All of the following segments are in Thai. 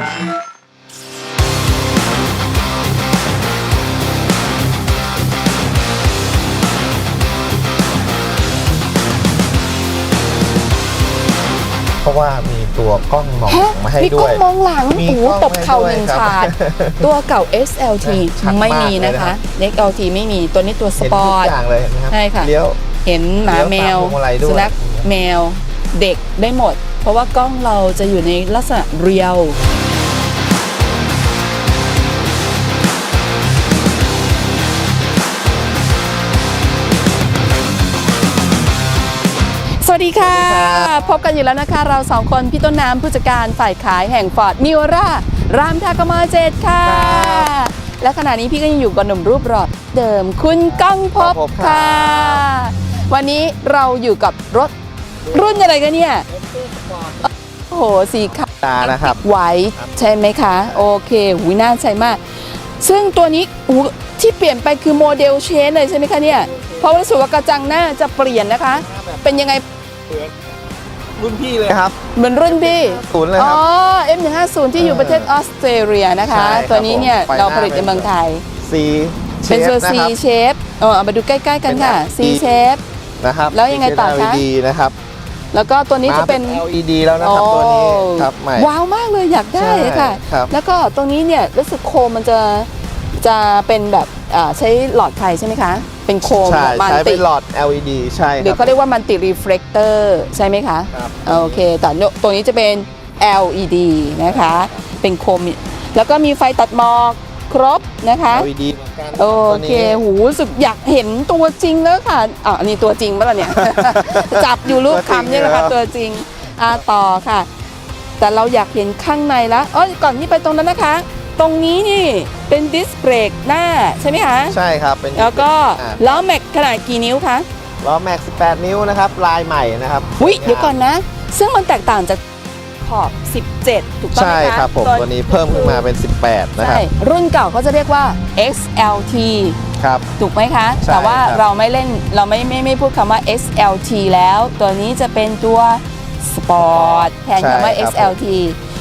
เพราะว่ามีตัวกล้องมองฮะมาให้มีกด้ล้วองยมองหลังมีโอ้โหกล้องตบเข่าให้หนึ่งด้วยครับฉาดตัวเก่า SLT ชัดมากไม่มีนะเลยนะครัคะ บ XLT ไม่มีตัวนี้ตัวสเห็นปทุอกร์ต อย่างเลยนะครับใช่ค่ะ เลี้ยว เห็นหมาแมว เลี้ยวตามพวงมาลัยด้วย สุนัขแมวเด็กได้หมด เพราะว่ากล้องเราจะอยู่ในลักษณะเรียว สวัสดีค่ะ พบกันอยู่แล้วนะคะ เราสองคนพี่ต้นน้ำผู้จัดการฝ่ายขายแห่งฟอร์ดนิวรารามทากมเจดค่ะ และขณะนี้พี่ก็ยังอยู่กับหนุ่มรูปหล่อเดิมคุณก้องพบก้องพบครับค่ะ วันนี้เราอยู่กับรถรุ่นอะไรกันเนี่ยโอ้โหสีขาวตานะครับไว้ใช่ไหมคะ โอเคหูยน่าใช้มาก ซึ่งตัวนี้หูที่เปลี่ยนไปคือโมเดลเชนเลยใช่ไหมคะเนี่ยเพราะว่ารู้สึกว่ากระจังหน้าจะเปลี่ยนนะคะ เป็นยังไง รุ่นพี่เลยครับ เหมือนรุ่นพี่ ศูนย์เลยอ๋คอรับ M150 ที่อยู่ประเทศออสเตรเลียนะคะ ใช่ครับตัวนี้เนี่ยผมไฟหน้าเราผลิตในเมืองไทย C เป็นตัว shape C นะครับ shape เออเอามาดูใกล้ๆกันค่ะ C เป็น shape นะครับ แล้วยังไงต่อคะ LED นะครับแล้วก็ตัวนี้จะเป็น มา LED แล้วนะครับตัวนี้ครับใหม่ ว้าวมากเลยอยากได้ใช่ค่ะ ครับแล้วก็ตรงนี้เนี่ยรู้สึกโคมมันจะจะเป็นแบบอ่าใช้หลอดไฟใช่ไหมคะ เป็นโคมใช่มัใช้ติเป็นหลอด LED ใช่หรือคเขารับเรียกว่ามันติรีเฟล c เตอร์ใช่ไหมคะครับ โอเคแต่ตัวนี้จะเป็น LED นะคะ เป็นโคม แล้วก็มีไฟตัดหมอกครบนะคะ LED เหมือนกันโอตัวเค นี้หูรู้สึกอยากเห็นตัวจริงแล้วค่ะอะอันนี้ตัวจริงปะล่ะเนี่ย จับอยู่รูปคำเนี่ยแหละค่ะตัวจริงอ่าต่อค่ะ แต่เราอยากเห็นข้างในแล้วอ๋อก่อนที่ไปตรงนั้นนะคะ ตรงนี้นี่เป็นดิสเบรกหน้าใช่ไหมคะใช่ครับเป็นแล้วก็อ่าล้อแม็กขนาดกี่นิ้วคะล้อแม็ก18 นิ้วนะครับลายใหม่นะครับอุ้ยเดี๋ยวก่อนนะ ซึ่งมันแตกต่างจากขอบ 17 ถูกต้องใช่ไหมคะครับผมตัวนี้เพิ่มขึ้นมาเป็น 18 นะคใช่รับรุ่นเก่าเขาจะเรียกว่า XLT ครับ ถูกไหมคะ ใช่แต่ว่าครับ เราไม่เล่นเราไม่ไม่ไม่พูดคำว่า SLT แล้ว ตัวนี้จะเป็นตัวสปอร์ตแทนคำว่า XLT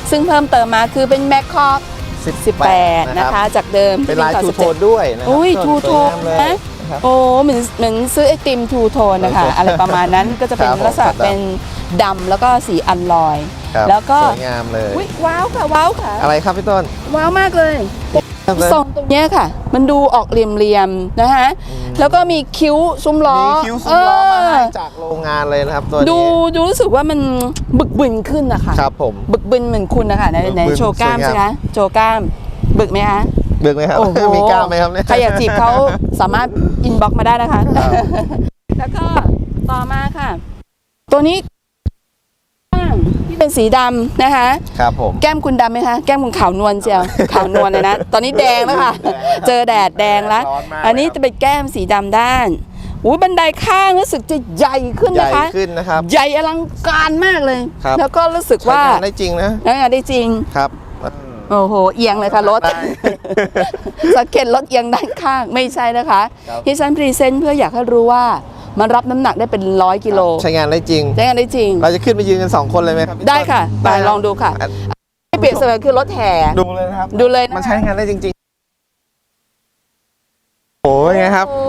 ซึ่งเพิ่มเติมมาคือเป็น Mac Corp 18นะคะ จากเดิมเป็นที่ลายขอบทูโทน17ด้วยนะครัอุ้ยส่วนทูโทนสวยงามเลยนะนะครับ โอ้เหมือนเหมือนซื้อไอติมทูโทนนะคะ อะไรประมาณนั้นก็จะเป็นครับผมลักษณะครับเป็นดำแล้วก็สีอันลอย ครับแล้วก็ สวยงามเลย อุ้ยว้าวค่ะว้าวค่ะ อะไรครับพี่ต้นว้าวมากเลย ทรงตรงเนี้ยค่ะ มันดูออกเหลี่ยมๆนะคะ แล้วก็มีคิ้วซุ้มล้อมีคิ้วซุ้มล้อมาให้เออจากโรงงานเลยนะครับตัวนี้ ดูดูรู้สึกว่ามันบึกบึนขึ้นนะคะครับผมบึกบึนเหมือนคุณนะคะในบึกบึนในโชว์กล้ามสวยงามใช่ไหมโชว์กล้ามบึกไหมคะเบิกไหมครับโอ้โหมีกล้ามไหมครับเนี่ยใครอยากจีบเขาสามารถอินบ็อกมาได้นะคะครับแล้วก็ต่อมาค่ะ ตัวนี้ที่ เป็นสีดำนะคะ ครับผม แก้มคุณดำไหมคะ แก้มคุณขาวนวลเชียว ขาวนวลเลยนะ ตอนนี้แดงแล้วค่ะ เจอแดดแดงแล้วร้อนมากอันนี้จะเป็นแก้มสีดำด้านอุ้ยบันไดข้างรู้สึกจะใหญ่ขึ้นใหญ่นะคะขึ้นนะครับ ใหญ่อลังการมากเลยครับแล้วก็รู้สึกใช้ว่างานได้จริงนะใช้งานได้จริง ครับ โอ้โห เอียงเลยค่ะรถได้สังเกตรถเอียงด้านข้างไม่ใช่นะคะครับที่ฉันพรีเซนต์เพื่ออยากให้รู้ว่ามันรับน้ำหนักได้เป็นร้อยกิโลใช้งานได้จริง ใช้งานได้จริง เราจะขึ้นไปยืนกัน 2 คนเลยไหมครับพี่ได้ต้นค่ะไปครับลองดูค่ะอ่ให้เปรียบเสมือนคือรถแห่ดูเลยนะครับ ดูเลยะมันใช้งานได้จริงๆโอ้ยไงครับโอ้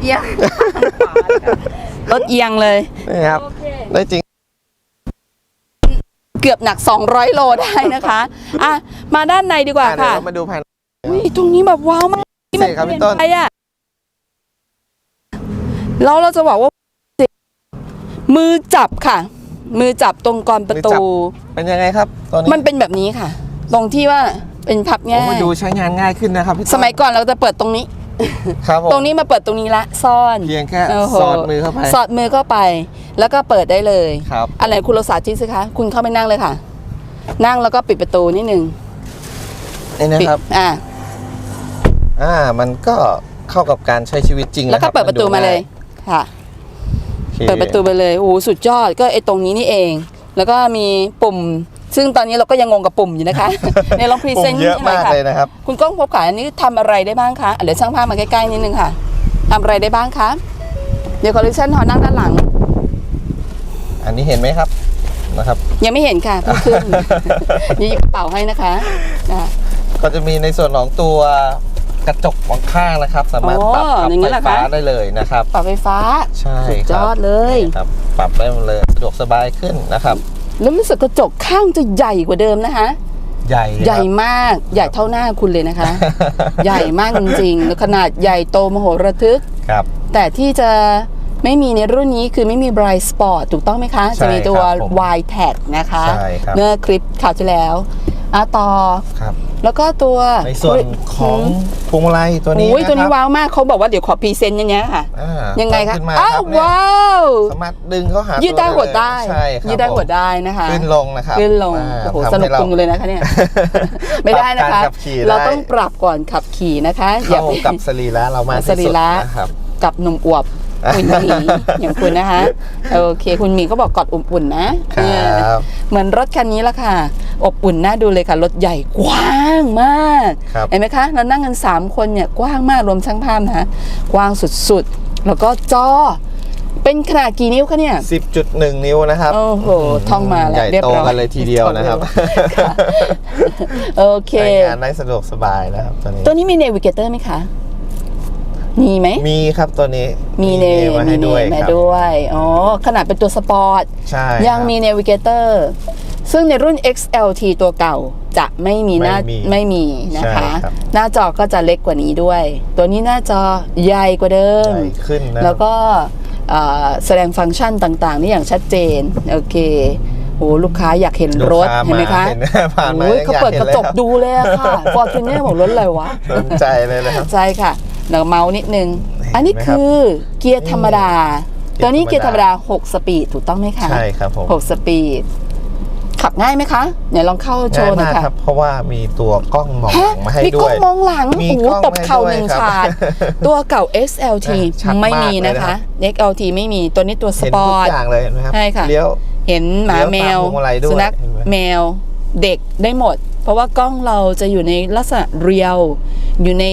เอียงรถเอียงเลยนี่ครับได้จริงเกือบหนัก 200 โลได้นะคะอะมาด้านในดีกว่าอะเดี๋ยวค่ะเรามาดูภายใน อุ้ยตรงนี้แบบว้าวมากพิเศษครับพี่ต้นไปอะแล้วเราจะบอกว่า มือจับค่ะ มือจับตรงกรประตู เป็นยังไงครับตัวนี้มันเป็นแบบนี้ค่ะ ตรงที่ว่าเป็นพับโอ้ง่ายมาดูใช้งานง่ายขึ้นนะครับพี่ต้นสมัยก่อนเราจะเปิดตรงนี้ ครับผมตรงนี้มาเปิดตรงนี้ละ ซ่อนเพียงแค่โโหสอดมือเข้าไป สอดมือเข้าไป แล้วก็เปิดได้เลยครับอะไรคุณเราสาธิตสิคะ คุณเข้าไปนั่งเลยค่ะ นั่งแล้วก็ปิดประตูนิดนึงนี่นะปิดครับอ่า อ่ามันก็เข้ากับการใช้ชีวิตจริงแล้วก็นคบเปิดประตูมาเลยค่ะโอเคเปิดประตูไปเลยโอ้โหสุดยอดก็ไอ้ตรงนี้นี่เอง แล้วก็มีปุ่ม ซึ่งตอนนี้เราก็ยังงงกับปุ่มอยู่นะคะ ในลองพรีเซปุ่นมต์เยอะหน่อมายกค่ะเลยนะครับ คุณก้องพบขายอันนี้ทำอะไรได้บ้างคะอะเดี๋ยวช่างภาพมาใกล้ๆนิดนึงค่ะทำอะไรได้บ้างคะเดี๋ยวคอลเลคชันหอนั่งด้านหลัง อันนี้เห็นไหมครับนนะครับ ยังไม่เห็นค่ะเพิ่งขึ้นนี่กระเป๋าให้นะคะอะก็จะมีในส่วนของตัวกระจกมองข้างนะครับ สามารถปรับอ๋อขับอย่างนั้นไฟเหรอคะฟ้าได้เลยนะครับ ปรับไฟฟ้าใช่สุดคยรับอดเลยนี่ครับ ปรับได้หมดเลยสะดวกสบายขึ้นนะครับ แล้วรู้สึกกระจกข้างจะใหญ่กว่าเดิมนะคะ ใหญ่เลยใหญ่ครับมากใหญ่เท่าหน้าคุณเลยนะคะ ใหญ่มากจริงๆแล้วขนาดใหญ่โตมโหระทึกครับ แต่ที่จะ ไม่มีในรุ่นนี้คือไม่มี Bright Spot ถูกต้องไหมคะ ใช่จะมีตัว ครับผม Y Tag นะคะ ใช่ครับ เมื่อคลิปข่าวที่แล้วอะต่อ ครับ แล้วก็ตัวในส่วนของพวงมาลัยตัวนี้โอ้ยตัวนี้ะครับว้าวมากเขาบอกว่าเดี๋ยวขอพรีเซนต์อย่างเงี้ยค่ะ อ่ายังไงคะขึ้นมาอ้าควรับเนี่ยว้าว สามารถดึงเข้าหายืยืดได้หดได้ใช่ครับยืดได้ผมหดได้นะคะขึ้นลงนะครับขึ้นลงอ่าโอ้โหทำสนุให้กรา จุงเลยนะคะเนี่ย ไม่ได้นะปรัคะบการขับขี่ได้ เราต้องปรับก่อนขับขี่นะคะอย่าเข้าไป กับสรีระเรามากที่สรีสุดระ นะครับ กับหนุ่มอวบ คุณหมีอย่างคุณนะคะโอเค คุณหมีก็บอกกอดอบอุ่นนะครับเนี่ยเหมือนรถคันนี้ละค่ะ อบอุ่นน่าดูเลยค่ะ รถใหญ่กว้างมากครับเห็นไหมคะเรานั่งกัน 3 คนเนี่ยกว้างมากรวมช่างภาพนะคะกว้างสุดๆ แล้วก็จอเป็นขนาดกี่นิ้วคะเนี่ย 10.1 นิ้วนะครับ โอ้โห ท่องมาแล้วใหญ่เรียบโตร้อยกันเลยทีเดียวนะครับค่ะโอเคใช้งานได้สะดวกสบายนะครับตัวนี้ ตัวนี้มีเนวิเกเตอร์ไหมคะ มีไหมมีครับตัวนี้มีเนมามีให้เนด้วยมาครับด้วยอ๋อขนาดเป็นตัวสปอร์ตใช่ยังมีครับเนวิเกเตอร์ซึ่งในรุ่น XLT ตัวเก่าจะไม่มีหน้าไม่มีไม่มีนะคะใช่ครับหน้าจอก็จะเล็กกว่านี้ด้วย ตัวนี้หน้าจอใหญ่กว่าเดิมใหญ่ขึ้นนะแล้วก็เอ่อแสดงฟังก์ชันต่างๆ นี่อย่างชัดเจน โอเคโอ้ลูกค้าอยากเห็นรถลูกาเห็นไหมคะเห็นผ่านมาโอ้ยยังเขาอยากเปิดเห็นกระจกแล้วดูเลยอะค่ะฟอร์จูเนอร์บอกรถอะไรวะสนใจเลยนะครับใช่ค่ะ เดี๋ยวเมาส์นิดนึงเห็นไหมอันนี้ครับคือเกียร์ธรรมดาเกียร์ตัวนี้เกียร์ธธรรรรมมดาดา 6 สปีดถูกต้องไหมคะ ใช่ครับผม6สปีด ขับง่ายไหมคะไหนลองเข้าโชง่ายว์หน่อมายกค่ะครับ เพราะว่ามีตัวกล้องมองหฮะลังมาให้มีด้กล้วองยมองหลังมีโอ้โหกล้องตบเข่าให้หนึ่งด้วยครับฉาดตัวเก่า SLT ชัดมากไม่มีนะเลยนะครัคะบ XLT ไม่มีตัวนี้ตัวสเห็นปอทุร์กตอย่างเลยเห็นไหมครับใช่ค่ะเลี้ยวเห็นหมาแมวเลี้ยวตามพวงมาลัยด้วยสุนัขเห็นไหมแมวเด็กได้หมด เพราะว่ากล้องเราจะอยู่ในลักษณะเรียวอยู่ใน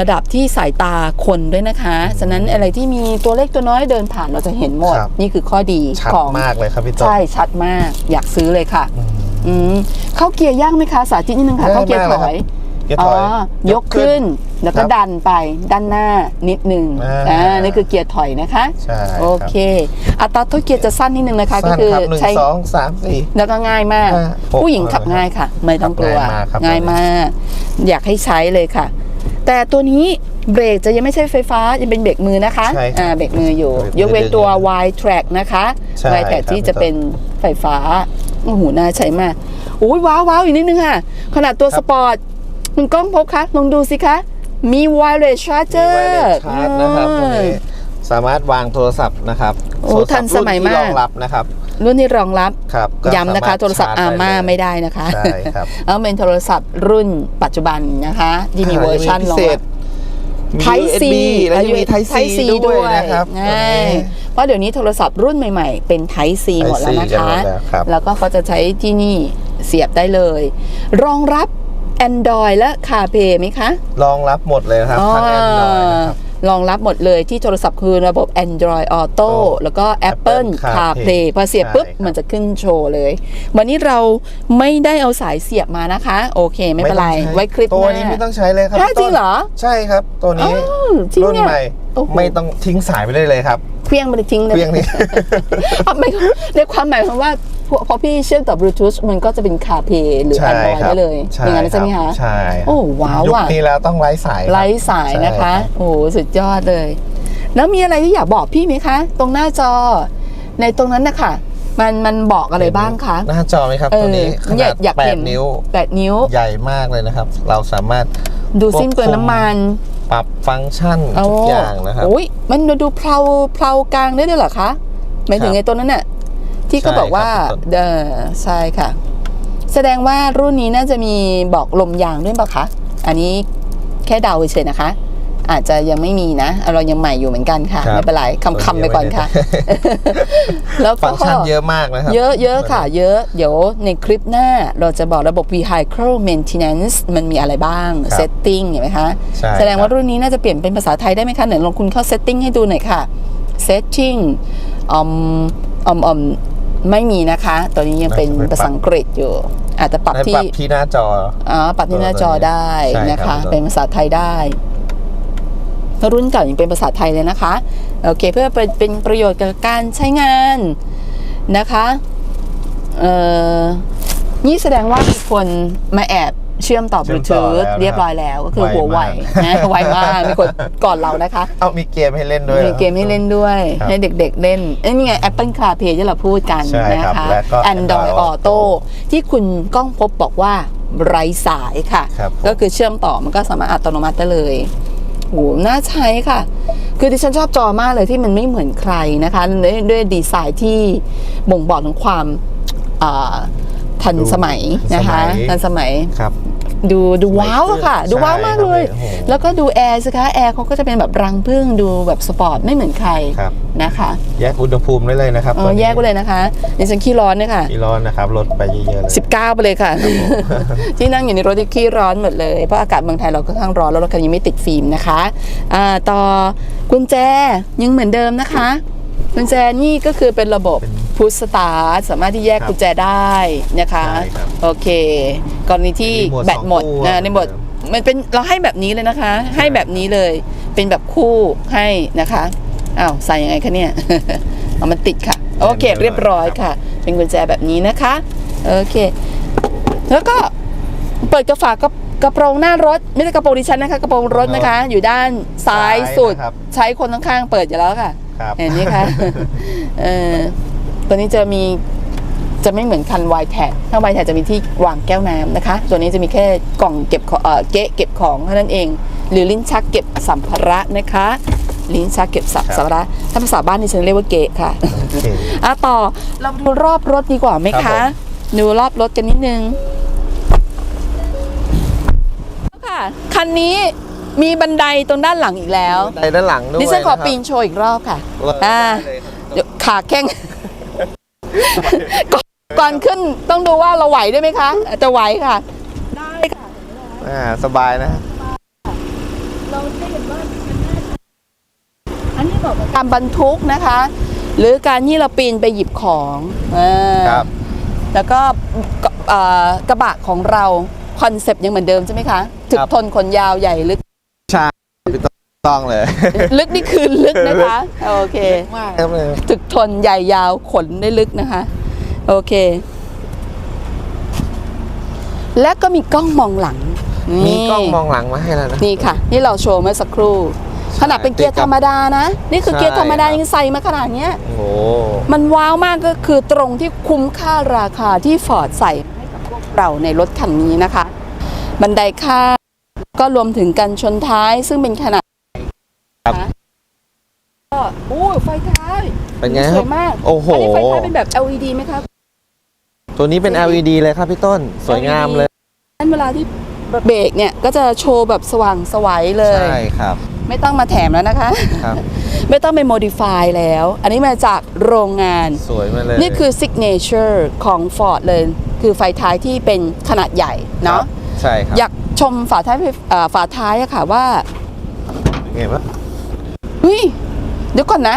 ระดับที่สายตาคนด้วยนะคะ ฉะนั้นอะไรที่มีตัวเล็กตัวน้อยเดินผ่านเราจะเห็นหมด ครับ นี่คือข้อดีชัดของมากเลยครับพี่ต้น ใช่ชัดมาก อยากซื้อเลยค่ะอืมอืมเข้าเกียร์ยากไหมคะ สาธิตนิดนึงค่ะ ง่ายเข้าเกียร์ถมากเลยอยเกียร์อ๋ถอ อย ยกขึ้น แล้วก็ครับดันไปด้านหน้านิดนึงอ่า อ่านี่คือเกียร์ถอยนะคะ ใช่ครับโอเค อัตราตัวเกียร์จะสั้นนิดนึงนะคะ ก็สั้นคือครับหนึ่งใช้ สองสามสี่ แล้วก็ง่ายมาก ห้าหกผู้หญิงขับง่ายค่ะ ไม่ต้องกลัว ขับง่ายมากครับง่ายมาก อยากให้ใช้เลยค่ะ แต่ตัวนี้เบรกจะยังไม่ใช่ไฟฟ้ายังเป็นเบรกมือนะคะใช่ครับอ่า 아, เบรกมืออยู่เบรกมือยกเว้นตัวดึง Y track นะคะ ใช่ Y track ครับที่จะเป็นไฟฟ้าโอ้โหน่าใช้มากอุ้ยว้าวว้าวอีกนิดนึงค่ะ ขนาดตัวครัสบปอร์ตคุณก้องพบคะลองดูสิคะ มี wireless มี charger ไวเลสชาร์จนะครับตรงนี้ สามารถวางโทรศัพท์นะครับโอ้โทรศัพท์ทันสมัยรุ่ที่มาก รองรับนะครับรุ่นที่รองรับครับก็ย้ำนะคะ สาารถโทรศัพท์อาชร์จม่าด้เลยไม่ได้นะคะใช่ครับเอาเป็นโทรศัพท์รุ่นปัจจุบันนะคะที่มีเวอร์ชันพิรองเศรัษบมี Type C USB แล้วยังมี Type C Type C ด้วยนะครับใช่เพราะเดี๋ยวนี้โทรศัพท์รุ่นใหม่ๆ เป็น Type C หมดแล้วนะ Type C คะกันหมดแล้วครับ แล้วก็เขาจะใช้ที่นี่เสียบได้เลย รองรับ Android และ CarPlay ไหมคะรองรับหมดเลยนะครับทั้ง Android นะครับ รองรับหมดเลยที่โทรศัพท์คือระบบ Android Auto แล้วก็ Apple Apple CarPlay CarPlay พอเสียบปุ๊บใช่ครับมันจะขึ้นโชว์เลย วันนี้เราไม่ได้เอาสายเสียบมานะคะ โอเค ไม่เป็นไรต้องใช้ไว้คลิปตัวหนี้น้าไม่ต้องใช้เลยครับฮะพี่จริต้งนเหรอ ใช่ครับ ตัวนี้อ้าวจริงรุ่นเนี่ยใหม่โอ้โหไม่ต้องทิ้งสายไปได้เลยครับเครื่องมันทิ้งเลยเพียงนี้อะไม่ในความหมายของว่า พอพอพี่เชื่อมต่อบลูทูธมันก็จะเป็น CarPlay หรือใช่ Android ครับได้เลยใช่อย่างนั้นใช่ไหมรัคะบใช่ครับโอ้ว้าวยุคอะนี้แล้วต้องไร้สายครับไร้สายนะคะใช่รับโอ้โหสุดยอดเลย แล้วมีอะไรที่อยากบอกพี่ไหมคะ ตรงหน้าจอ ในตรงนั้นนะคะมันมันบอกอะไรบ้างคะหน้าจอไหมครับเอตัวอนี้ขเนี่นายดอยากแปเห็ดนนิ้วแปดนิ้วใหญ่มากเลยนะครับ เราสามารถดูซิมเปลืองน้ำมันปรับฟังก์ชันทุกอย่างนะครับโอ้ยมันดูเพลาเพลากลางได้ด้วยเหรอคะหมายถึงครับไอ้ตัวนั้นน่ะ ที่เขาใช่บอกว่าครับเออใช่ค่ะ แสดงว่ารุ่นนี้น่าจะมีบอกลมยางด้วยป่ะคะ อันนี้แค่เดาเฉยๆนะคะ อาจจะยังไม่มีนะ เรายังใหม่อยู่เหมือนกันค่ะครับไม่เป็นไรคำๆไปก่อนค่ะ แล้วก็ฟังก์ชันเยอะมากนะครับ เยอะเยอะค่ะ เยอะ เดี๋ยวในคลิปหน้าเราจะบอกระบบ vehicle maintenance มันมีอะไรบ้างครับ setting เห็นไหมคะใช่แสดงว่าครับรุ่นนี้น่าจะเปลี่ยนเป็นภาษาไทยได้ไหมคะไหนลองคุณเข้า setting ให้ดูหน่อยค่ะ setting อืมอืมอืม ไม่มีนะคะตัวนี้ยังเป็นไม่ปรับภาษาอังกฤษอยู่ อาจจะปรับให้ที่ปรับที่หน้าจออ๋อปรับที่หน้าจอได้ใช่นะครัคะบเป็นภาษาไทยได้รุ่นเก่ายังเป็นภาษาไทยเลยนะคะ โอเค เพื่อเป็นเป็นประโยชน์กับการใช้งานนะคะ เอ่อ นี่แสดงว่ามีคนมาแอบ เชื่อมต่อบเชื่ลูอมทูต่อแล้วธนะครับเรียบร้อยแล้วก็คือไวหัวไวมากนะไวมากมีคนก่อนเรานะคะ เอามีเกมให้เล่นด้วยหรมีอเกมให้เล่นด้วยครับให้เด็กๆเล่นเอ้ยนี่ไง Apple CarPlay ที่เราพูดกันใช่นะครับคะและก็ Android Android Auto ที่คุณก้องพบบอกว่าไร้สายค่ะครับผมก็คือเชื่อมต่อมันก็สามารถอัตโนมัติได้เลยโหน่าใช้ค่ะ คือดิฉันชอบจอมากเลยที่มันไม่เหมือนใครนะคะ ด้วยด้วยดีไซน์ที่บ่งบอกถึงความอ่า ทันสมัยนะคะสมัยทันสมัยครับดูดูว้าวอะค่ะใช่ดูว้าวมากเลยครับโอ้โหแล้วก็ดูแอร์สิคะแอร์เขาก็จะเป็นแบบรังพึ่งดูแบบสปอร์ตไม่เหมือนใครครับนะคะ แยกอุณหภูมิได้เลยนะครับเอตัวอนี้แยกไปเลยนะคะดิฉันขี้ร้อนเนี่ยค่ะที่ร้อนนะครับลดไปเยอะๆเลย19ไปเลยค่ะ ที่นั่งอยู่ในรถที่ขี้ร้อนหมดเลยเพราะอากาศเมืองไทยเราก็ค่อนข้างร้อนแล้วรถคันนี้ไม่ติดฟิล์มนะคะอ่าต่อกุญแจยังเหมือนเดิมนะคะ กุญแจนี่ก็คือเป็นระบบเป็นพุชสตาร์ทสามารถที่แยกครับกุญแจได้นะคะใช่ครับโอเคกรณีที่มีโหมดแบตหมดสองคู่นะในโหมดมันเป็นเราให้แบบนี้เลยนะคะ ให้แบบนี้เลยเป็นแบบคู่ให้นะคะอ้าวใส่ยังไงคะเนี่ย เอามันติดค่ะ โอเค เรียบร้อยค่ะ เป็นกุญแจแบบนี้นะคะโอเค แล้วก็เปิดกระฝากระกระโปรงหน้ารถ ไม่ใช่กระโปรงดิฉันนะคะ กระโปรงรถนะคะ อยู่ด้านซ้ายสุด ซ้ายนะครับ ใช้คนข้างๆเปิดอยู่แล้วค่ะ ครับเห็นไหมคะเออตัวนี้จะมีจะไม่เหมือนคัน y t แทถ้า y t แทจะมีที่วางแก้วน้ำนะคะ ตัวนี้จะมีแค่กล่องเก็บของเออเก๊ะเก็บของเท่านั้นเอง หรือลิ้นชักเก็บสัมภาระนะคะ ลิ้นชักเก็บสัมครับสัมภาระ ถ้าภาษาบ้านนี่ฉันเรียกว่าเก๊ะค่ะโอเคอะต่อเราดูรอบรถดีกว่าไหมครัคะบผมดูรอบรถกันนิดนึงค่ะ คันนี้ มีบันไดตรงด้านหลังอีกแล้วในด้านหลังด้วยดิฉันขอนะครับ ปีนโชว์อีกรอบค่ะเลยอ่าได้เลยครับ เดี๋ยวขาแข้ง ก่อนก่อนขึ้นต้องดูว่าเราไหวได้ไหมคะอาจจะไหวค่ะ ได้ค่ะ อ่าสบายนะ เราได้เห็นว่าอันนี้บอกว่าการบรรทุกนะคะ หรือการที่เราปีนไปหยิบของอ่าครับ แล้วก็กเอ่อกระบะของเราคอนเซปต์ยังเหมือนเดิมใช่ไหมคะถึกทนขนยาวใหญ่ลึกใช่ ต้องเลย ลึกนี่คือลึกนะคะ โอเคมากครับเลยถึกทนใหญ่ยาวขนได้ลึกนะคะ โอเค และก็มีกล้องมองหลัง มีนี่กล้องมองหลังมาให้แล้วนะ นี่ค่ะที่เราโชว์เมื่อสักครู่ ขนาดเป็นเกียร์ธรรมดานะ นี่คือใช่เกียร์ธรรมดาครับยังใส่มาขนาดเนี้ยโอ้โหมันว้าวมากก็คือตรงที่คุ้มค่าราคาที่ฟอร์ดใส่ให้กับพวกเราในรถคันนี้นะคะ บันไดข้างก็รวมถึงกันชนท้ายซึ่งเป็นขนาด ครับก็โอ้ยไฟท้ายเป็นไงสครัวบยมากโอ้โห อันนี้ไฟท้ายเป็นแบบ LED ไหมครับตัวนี้เป็น LED เลยครับพี่ต้น สวยงามเลย นั้นเวลาที่เบรกเนี่ยก็จะโชว์แบบสว่างสวัยเลย ใช่ครับ ไม่ต้องมาแถมแล้วนะคะ ครับ ไม่ต้องไปโมดิฟายแล้ว อันนี้มาจากโรงงาน สวยมาเลย นี่คือ signature ของ Ford เลย คือไฟท้ายที่เป็นขนาดใหญ่เนาะ ครับใช่ครับอยากชมฝาท้ายเอ่อฝาท้ายอะค่ะว่าเป็นไงบ้าง เฮ้ยเดี๋ยวก่อนนะ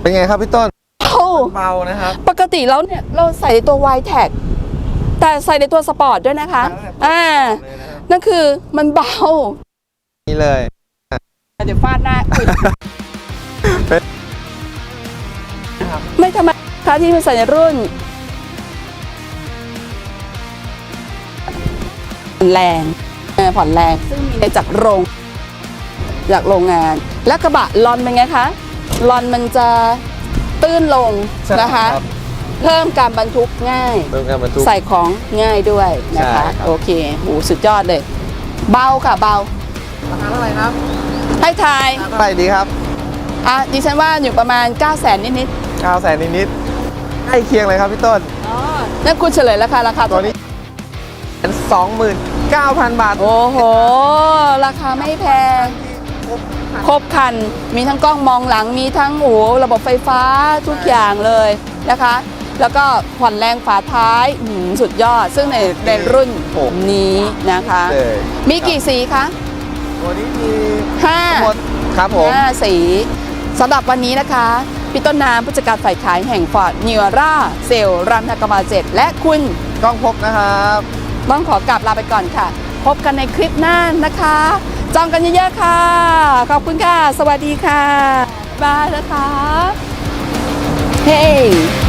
เป็นไงครับพี่ต้นโอ้เบานะครับ ปกติแล้วเนี่ยเราใส่ในตัว y t a g แต่ใส่ในตัวสปอร์ตด้วยนะคะ อ่า นั่นคือมันเบา นี่เลย เดี๋ยวฟาดหน้าอุ๊ยเป็นไม่ทำไมคะที่มันใส่ในรุ่น แรงเออผ่อนแรงซึ่งมีจากโรง จากโรงงาน และกระบะลอนเป็นไงคะลอนมันจะตื้นลงใช่นะคะรับเพิ่มการบรรทุกง่ายเริ่มการบรรทุกใส่ของง่ายด้วยนะคะใช่ครับโอเคโหสุดยอดเลย เบาค่ะเบาราคาเท่าไหร่ครับ ให้ทายเท่าไหร่ดีครับอะดิฉันว่าอยู่ประมาณ 9 0 0 0 0นนิด9แสนนิดๆใกล้เคียงเลยครับพี่ต้นๆนั่นคุณเฉลยราคาราคาตัวนี้สองหมื่นเก้าพันบาท โอ้โห ราคาไม่แพง ครบคัน มีทั้งกล้องมองหลัง มีทั้งโอ้ระบบไฟฟ้าทุกอย่างเลยนะคะ แล้วก็ผ่อนแรงฝาท้ายสุดยอด ซึ่งในในรุ่นนี้นะคะ มีกี่สีคะตัวนี้มีห้าครับผมห้าสีสำหรับวันนี้นะคะพี่ต้นน้ำผู้จัดการฝ่ายขายแห่งฟอร์ดเนื้อราเซลรันทากามาเจ็ดและคุณก้องพกนะครับ ต้องขอกลับลาไปก่อนค่ะ พบกันในคลิปหน้านะคะ จองกันเยอะๆค่ะ ขอบคุณค่ะ สวัสดีค่ะ บายนะคะ เฮ้ hey.